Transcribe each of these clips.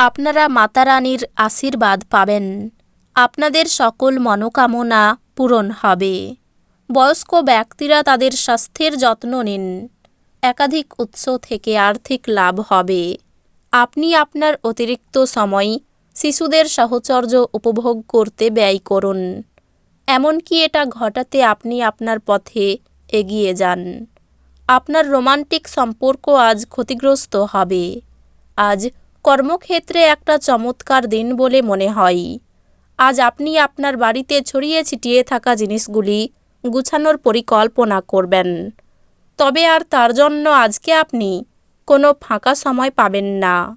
আপনারা মাতা রানীর আশীর্বাদ পাবেন। আপনাদের সকল মনোকামনা পূরণ হবে। বয়স্ক ব্যক্তিরা তাদের স্বাস্থ্যের যত্ন নিন। একাধিক উৎস থেকে আর্থিক লাভ হবে। আপনি আপনার অতিরিক্ত সময় শিশুদের সাহচর্য উপভোগ করতে ব্যয় করুন। এমনকি এটা ঘটাতে আপনি আপনার পথে এগিয়ে যান। আপনার রোমান্টিক সম্পর্ক আজ ক্ষতিগ্রস্ত হবে। আজ কর্মক্ষেত্রে একটা চমৎকার দিন বলে মনে হয়। আজ আপনি আপনার বাড়িতে ছড়িয়ে ছিটিয়ে থাকা জিনিসগুলি গুছানোর পরিকল্পনা করবেন। তবে আর তার জন্য আজকে আপনি কোনো ফাঁকা সময় পাবেন না।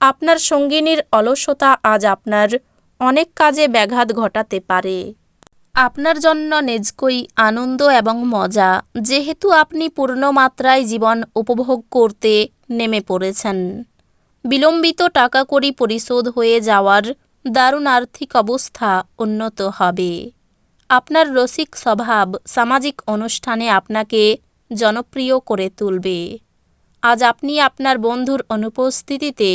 আপনার সঙ্গিনীর অলসতা আজ আপনার অনেক কাজে ব্যাঘাত ঘটাতে পারে। আপনার জন্য নেজকই আনন্দ এবং মজা, যেহেতু আপনি পূর্ণ মাত্রায় জীবন উপভোগ করতে নেমে পড়েছেন। বিলম্বিত টাকা কড়ি পরিশোধ হয়ে যাওয়ার দারুণ আর্থিক অবস্থা উন্নত হবে। আপনার রসিক স্বভাব সামাজিক অনুষ্ঠানে আপনাকে জনপ্রিয় করে তুলবে। আজ আপনি আপনার বন্ধুর অনুপস্থিতিতে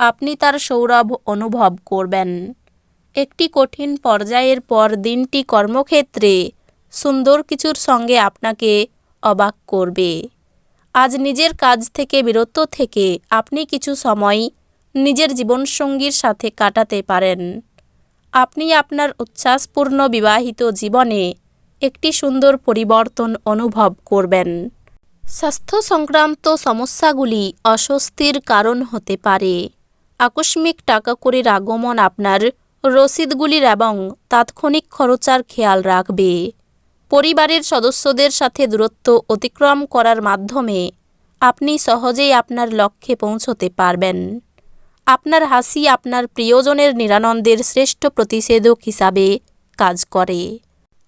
আপনি তার সৌরভ অনুভব করবেন। একটি কঠিন পর্যায়ের পর দিনটি কর্মক্ষেত্রে সুন্দর কিছুর সঙ্গে আপনাকে অবাক করবে। আজ নিজের কাজ থেকে বিরত থেকে আপনি কিছু সময় নিজের জীবনসঙ্গীর সাথে কাটাতে পারেন। আপনি আপনার উচ্ছ্বাসপূর্ণ বিবাহিত জীবনে একটি সুন্দর পরিবর্তন অনুভব করবেন। স্বাস্থ্য সংক্রান্ত সমস্যাগুলি অস্বস্তির কারণ হতে পারে। আকস্মিক টাকা কড়ির আগমন আপনার রসিদগুলির এবং তাৎক্ষণিক খরচার খেয়াল রাখবে। পরিবারের সদস্যদের সাথে দূরত্ব অতিক্রম করার মাধ্যমে আপনি সহজেই আপনার লক্ষ্যে পৌঁছতে পারবেন। আপনার হাসি আপনার প্রিয়জনের নিরানন্দের শ্রেষ্ঠ প্রতিষেধক হিসাবে কাজ করে।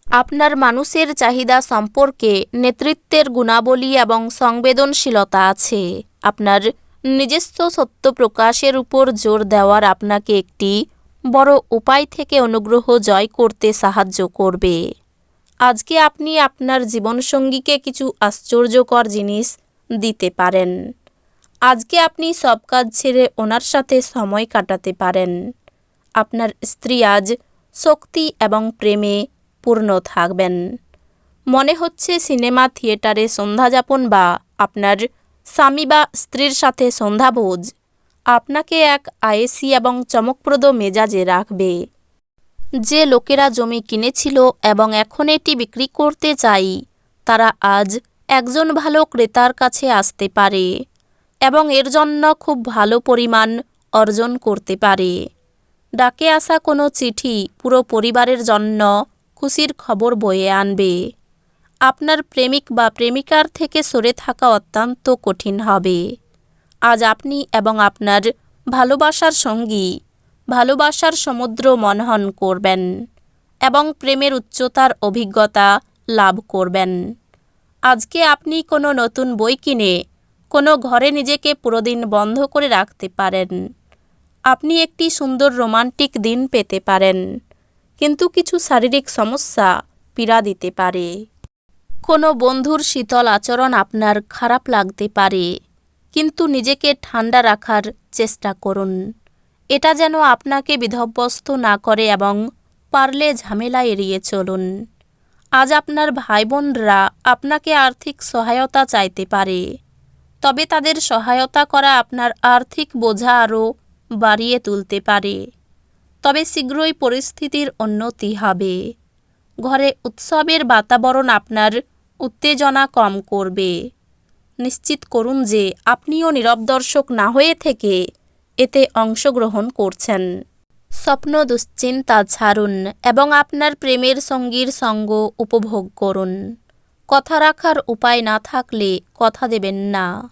আপনার মানুষের চাহিদা সম্পর্কে নেতৃত্বের গুণাবলী এবং সংবেদনশীলতা আছে। আপনার নিজস্ব সত্য প্রকাশের উপর জোর দেওয়ার আপনাকে একটি বড় উপায় থেকে অনুগ্রহ জয় করতে সাহায্য করবে। আজকে আপনি আপনার জীবনসঙ্গীকে কিছু আশ্চর্যকর জিনিস দিতে পারেন। আজকে আপনি সব কাজ ছেড়ে ওনার সাথে সময় কাটাতে পারেন। আপনার স্ত্রী আজ শক্তি এবং প্রেমে পূর্ণ থাকবেন। মনে হচ্ছে সিনেমা, থিয়েটারে সন্ধ্যাযাপন বা আপনার স্বামী বা স্ত্রীর সাথে সন্ধ্যাভোজ। আপনাকে এক আয়েসি এবং চমকপ্রদ মেজাজে রাখবে। যে লোকেরা জমি কিনেছিল এবং এখন এটি বিক্রি করতে চাই, তারা আজ একজন ভালো ক্রেতার কাছে আসতে পারে এবং এর জন্য খুব ভালো পরিমাণ অর্জন করতে পারে। ডাকে আসা কোনো চিঠি পুরো পরিবারের জন্য খুশির খবর বয়ে আনবে। আপনার প্রেমিক বা প্রেমিকার থেকে সরে থাকা অত্যন্ত কঠিন হবে। আজ আপনি এবং আপনার ভালোবাসার সঙ্গী ভালোবাসার সমুদ্র মনহন করবেন এবং প্রেমের উচ্চতার অভিজ্ঞতা লাভ করবেন। আজকে আপনি কোনো নতুন বই কিনে কোনো ঘরে নিজেকে পুরোদিন বন্ধ করে রাখতে পারেন। আপনি একটি সুন্দর রোমান্টিক দিন পেতে পারেন, কিন্তু কিছু শারীরিক সমস্যা পীড়া দিতে পারে। কোনো বন্ধুর শীতল আচরণ আপনার খারাপ লাগতে পারে, কিন্তু নিজেকে ঠান্ডা রাখার চেষ্টা করুন। এটা যেন আপনাকে বিধব্যস্ত না করে এবং পারলে ঝামেলা এড়িয়ে চলুন। আজ আপনার ভাই বোনরা আপনাকে আর্থিক সহায়তা চাইতে পারে। তবে তাদের সহায়তা করা আপনার আর্থিক বোঝা আরও বাড়িয়ে তুলতে পারে। তবে শীঘ্রই পরিস্থিতির উন্নতি হবে। ঘরে উৎসবের বাতাবরণ আপনার উত্তেজনা কম করবে। নিশ্চিত করুন যে আপনিও নীরব দর্শক না হয়ে থেকে এতে অংশগ্রহণ করছেন। স্বপ্ন দুশ্চিন্তা ছাড়ুন এবং আপনার প্রেমের সঙ্গীর সঙ্গ উপভোগ করুন। কথা রাখার উপায় না থাকলে কথা দেবেন না।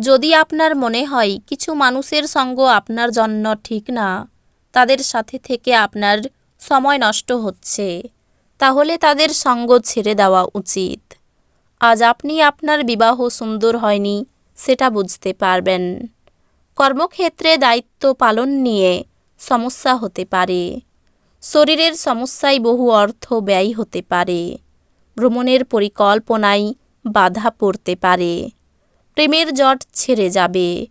যদি আপনার মনে হয় কিছু মানুষের সঙ্গ আপনার জন্য ঠিক না, তাদের সাথে থেকে আপনার সময় নষ্ট হচ্ছে, তাহলে তাদের সঙ্গ ছেড়ে দেওয়া উচিত। আজ আপনি আপনার বিবাহ সুন্দর হয়নি, সেটা বুঝতে পারবেন। কর্মক্ষেত্রে দায়িত্ব পালন নিয়ে সমস্যা হতে পারে। শরীরের সমস্যায় বহু অর্থ ব্যয় হতে পারে। ভ্রমণের পরিকল্পনায় বাধা পড়তে পারে। প্রেমের জট ছেড়ে যাবে।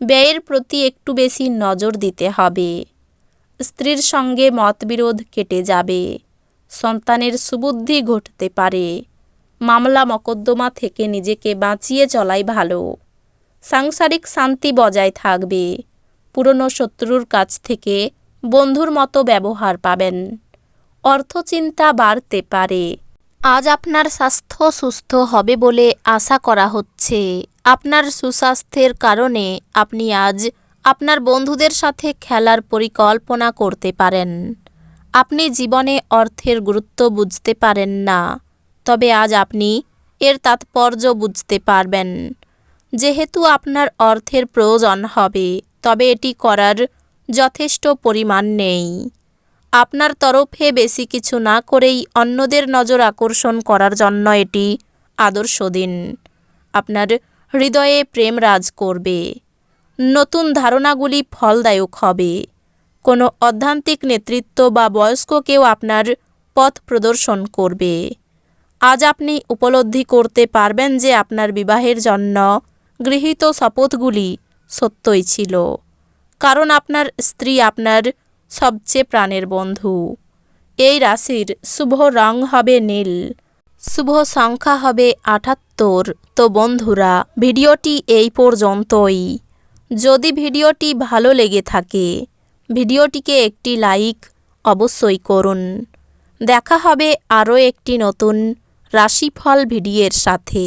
ব্যয়ের প্রতি একটু বেশি নজর দিতে হবে। স্ত্রীর সঙ্গে মতবিরোধ কেটে যাবে। সন্তানের সুবুদ্ধি ঘটতে পারে। মামলা মকদ্দমা থেকে নিজেকে বাঁচিয়ে চলাই ভালো। সাংসারিক শান্তি বজায় থাকবে। পুরনো শত্রুর কাছ থেকে বন্ধুর মতো ব্যবহার পাবেন। অর্থচিন্তা বাড়তে পারে। আজ আপনার স্বাস্থ্য সুস্থ হবে বলে আশা করা হচ্ছে। আপনার সুস্বাস্থ্যের কারণে আপনি আজ আপনার বন্ধুদের সাথে খেলার পরিকল্পনা করতে পারেন। আপনি জীবনে অর্থের গুরুত্ব বুঝতে পারেন না, তবে আজ আপনি এর তাৎপর্য বুঝতে পারবেন। যেহেতু আপনার অর্থের প্রয়োজন হবে, তবে এটি করার যথেষ্ট পরিমাণ নেই। আপনার তরফে বেশি কিছু না করেই অন্যদের নজর আকর্ষণ করার জন্য এটি আদর্শ দিন। আপনার হৃদয়ে প্রেম রাজ করবে। নতুন ধারণাগুলি ফলদায়ক হবে। কোনো অধ্যান্তিক নেতৃত্ব বা বয়স্ক কেউ আপনার পথ প্রদর্শন করবে। আজ আপনি উপলব্ধি করতে পারবেন যে আপনার বিবাহের জন্য গৃহীত শপথগুলি সত্যই ছিল, কারণ আপনার স্ত্রী আপনার সবচেয়ে প্রাণের বন্ধু। এই রাশির শুভ রং হবে নীল, শুভ সংখ্যা হবে আটাত্তর। তো বন্ধুরা, ভিডিওটি এই পর্যন্তই। যদি ভিডিওটি ভালো লেগে থাকে, ভিডিওটিকে একটি লাইক অবশ্যই করুন। দেখা হবে আরও একটি নতুন রাশিফল ভিডিওর সাথে।